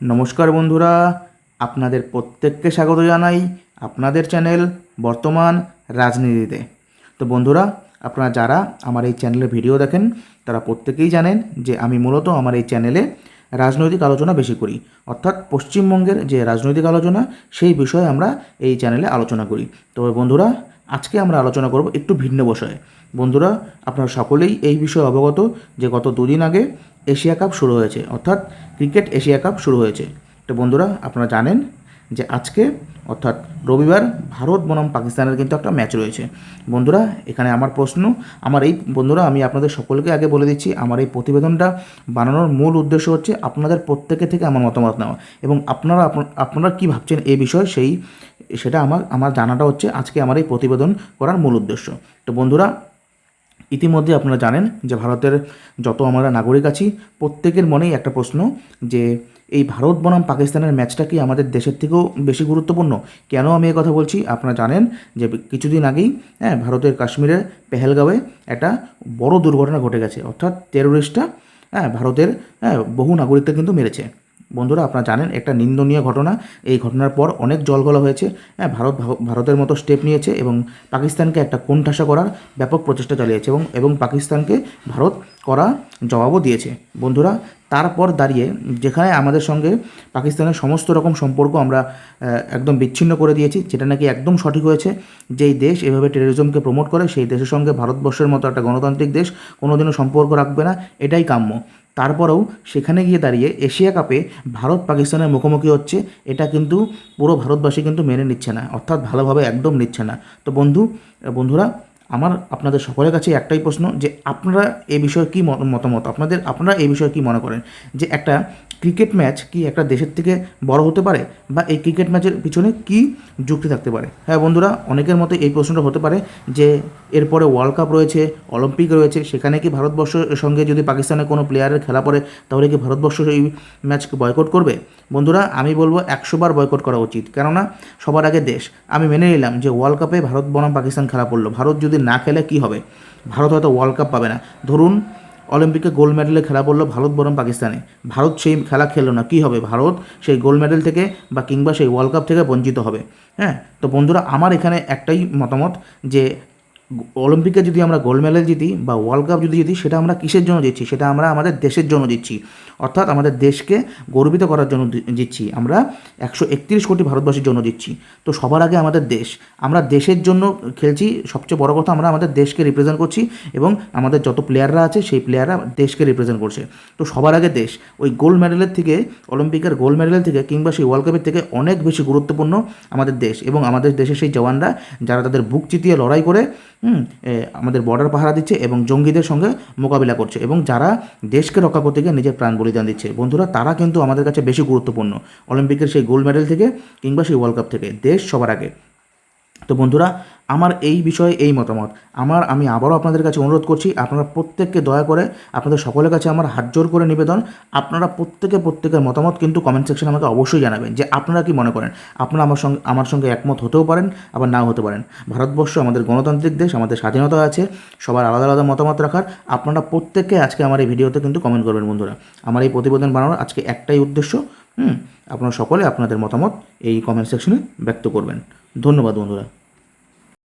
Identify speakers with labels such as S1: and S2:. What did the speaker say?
S1: নমস্কার বন্ধুরা, আপনাদের প্রত্যেককে স্বাগত জানাই আপনাদের চ্যানেল বর্তমান রাজনীতিতে। তো বন্ধুরা, আপনারা যারা আমার এই চ্যানেলে ভিডিও দেখেন, তারা প্রত্যেকেই জানেন যে আমি মূলত আমার এই চ্যানেলে রাজনৈতিক আলোচনা বেশি করি। অর্থাৎ পশ্চিমবঙ্গের যে রাজনৈতিক আলোচনা, সেই বিষয়ে আমরা এই চ্যানেলে আলোচনা করি। তবে বন্ধুরা আজকে আমরা আলোচনা করব একটু ভিন্ন বিষয়ে। বন্ধুরা, আপনারা সকলেই এই বিষয়ে অবগত যে গত দুদিন আগে এশিয়া কাপ শুরু হয়েছে, অর্থাৎ ক্রিকেট এশিয়া কাপ শুরু হয়েছে। তো বন্ধুরা, আপনারা জানেন যে আজকে, অর্থাৎ রবিবার, ভারত বনাম পাকিস্তানের কিন্তু একটা ম্যাচ রয়েছে। বন্ধুরা, এখানে আমার প্রশ্ন, আমার এই বন্ধুরা, আমি আপনাদের সকলকে আগে বলে দিচ্ছি, আমার এই প্রতিবেদনটা বানানোর মূল উদ্দেশ্য হচ্ছে আপনাদের প্রত্যেকে থেকে আমার মতামত নেওয়া। এবং আপনারা আপনারা কী ভাবছেন এই বিষয়ে, সেই, সেটা আমার আমার জানাটা হচ্ছে আজকে আমার এই প্রতিবেদন করার মূল উদ্দেশ্য। তো বন্ধুরা, ইতিমধ্যে আপনারা জানেন যে ভারতের যত আমরা নাগরিক আছি, প্রত্যেকের মনেই একটা প্রশ্ন যে এই ভারত বনাম পাকিস্তানের ম্যাচটা কি আমাদের দেশের থেকেও বেশি গুরুত্বপূর্ণ? কেন আমি কথা বলছি? আপনারা জানেন যে কিছুদিন আগেই হ্যাঁ ভারতের কাশ্মীরের পেহেলগাঁওয়ে একটা বড় দুর্ঘটনা ঘটে গেছে। অর্থাৎ টেরোরিস্টটা হ্যাঁ ভারতের হ্যাঁ বহু নাগরিকদের কিন্তু মেরেছে। বন্ধুরা, আপনারা জানেন একটা নিন্দনীয় ঘটনা। এই ঘটনার পর অনেক জলগলা হয়েছে। হ্যাঁ ভারত ভারতের মতো স্টেপ নিয়েছে এবং পাকিস্তানকে একটা কোণঠাসা করার ব্যাপক প্রচেষ্টা চালিয়েছে এবং এবং পাকিস্তানকে ভারত করা জবাবও দিয়েছে। বন্ধুরা তারপর দাঁড়িয়ে যেখানে আমাদের সঙ্গে পাকিস্তানের সমস্ত রকম সম্পর্ক আমরা একদম বিচ্ছিন্ন করে দিয়েছি, যেটা নাকি একদম সঠিক হয়েছে। যেই দেশ এভাবে টেরোরিজমকে প্রমোট করে, সেই দেশের সঙ্গে ভারতবর্ষের মতো একটা গণতান্ত্রিক দেশ কোনোদিনও সম্পর্ক রাখবে না, এটাই কাম্য। তারপরেও সেখানে গিয়ে দাঁড়িয়ে এশিয়া কাপে ভারত পাকিস্তানের মুখোমুখি হচ্ছে, এটা কিন্তু পুরো ভারতবাসী কিন্তু মেনে নিচ্ছে না, অর্থাৎ ভালোভাবে একদম নিচ্ছে না। তো বন্ধু, বন্ধুরা আমার আপনাদের সকলের কাছে একটাই প্রশ্ন যে আপনারা এ বিষয়ে কী মতামত? আপনাদের, আপনারা এই বিষয়ে কী মনে করেন? যে একটা ক্রিকেট ম্যাচ কি একটা দেশের থেকে বড় হতে পারে বা এই ক্রিকেট ম্যাচের পিছনে কি যুক্তি থাকতে পারে? হ্যাঁ বন্ধুরা, অনেকের মতে এই প্রশ্নটা হতে পারে যে এরপরে ওয়ার্ল্ড কাপ রয়েছে অলিম্পিক রয়েছে, সেখানে কি ভারতবর্ষের সঙ্গে যদি পাকিস্তানের কোনো প্লেয়ারের খেলা পড়ে, তাহলে কি ভারতবর্ষ এই ম্যাচকে বয়কট করবে? বন্ধুরা, আমি বলব একশো বার বয়কট করা উচিত। কেননা, সবার আগে দেশ। আমি মেনে নিলাম যে ওয়ার্ল্ড কাপে ভারত বনাম পাকিস্তান খেলা পড়ল। ভারত যদি না খেলে কি হবে? ভারত হয়তো ওয়ার্ল্ড কাপ পাবে না। ধরুন অলিম্পিকে গোল্ড মেডেলে খেলা পড়ল ভারত বরং পাকিস্তানে। ভারত সেই খেলা খেললো না। কী হবে? ভারত সেই গোল্ড মেডেল থেকে বা কিংবা সেই ওয়ার্ল্ড কাপ থেকে বঞ্চিত হবে। হ্যাঁ? তো বন্ধুরা, আমার এখানে একটাই মতামত যে অলিম্পিকে যদি আমরা গোল্ড মেডেল জিতি বা ওয়ার্ল্ড কাপ যদি জিতি, সেটা আমরা কিসের জন্য জিতছি? সেটা আমরা আমাদের দেশের জন্য দিচ্ছি অর্থাৎ আমাদের দেশকে গর্বিত করার জন্য দিচ্ছি আমরা একশো একত্রিশ কোটি ভারতবাসীর জন্য দিচ্ছি তো সবার আগে আমাদের দেশ। আমরা দেশের জন্য খেলছি। সবচেয়ে বড় কথা, আমরা আমাদের দেশকে রিপ্রেজেন্ট করছি এবং আমাদের যত প্লেয়াররা আছে, সেই প্লেয়াররা দেশকে রিপ্রেজেন্ট করছে। তো সবার আগে দেশ। ওই গোল্ড মেডেলের থেকে, অলিম্পিকের গোল্ড মেডেলের থেকে কিংবা সেই ওয়ার্ল্ড কাপের থেকে অনেক বেশি গুরুত্বপূর্ণ আমাদের দেশ এবং আমাদের দেশের সেই জওয়ানরা, যারা তাদের বুক চিতিয়ে লড়াই করে আমাদের বর্ডার পাহারা দিচ্ছে এবং জঙ্গিদের সঙ্গে মোকাবিলা করছে এবং যারা দেশকে রক্ষা করতে গিয়ে নিজের প্রাণ বলিদান দিচ্ছে। বন্ধুরা, তারা কিন্তু আমাদের কাছে বেশি গুরুত্বপূর্ণ। অলিম্পিকের সেই গোল্ড মেডেল থেকে কিংবা সেই ওয়ার্ল্ড কাপ থেকে দেশ সবার আগে। তো বন্ধুরা, আমার এই বিষয়ে এই মতামত। আমার, আমি আবারও আপনাদের কাছে অনুরোধ করছি, আপনারা প্রত্যেককে দয়া করে আপনাদের সকলের কাছে আমার হাত জোর করে নিবেদন। আপনারা প্রত্যেকে প্রত্যেকের মতামত কিন্তু কমেন্ট সেকশনে আমাকে অবশ্যই জানাবেন যে আপনারা কি মনে করেন। আপনারা আমার সঙ্গে আমার সঙ্গে একমত হতেও পারেন, আবার নাও হতে পারেন। ভারতবর্ষ আমাদের গণতান্ত্রিক দেশ, আমাদের স্বাধীনতা আছে, সবার আলাদা আলাদা মতামত রাখার। আপনারা প্রত্যেককে আজকে আমার এই ভিডিওতে কিন্তু কমেন্ট করবেন বন্ধুরা। আমার এই প্রতিবেদন বানানোর আজকে একটাই উদ্দেশ্য হুম আপনারা সকলে আপনাদের মতামত এই কমেন্ট সেকশনে ব্যক্ত করবেন। ধন্যবাদ বন্ধুরা।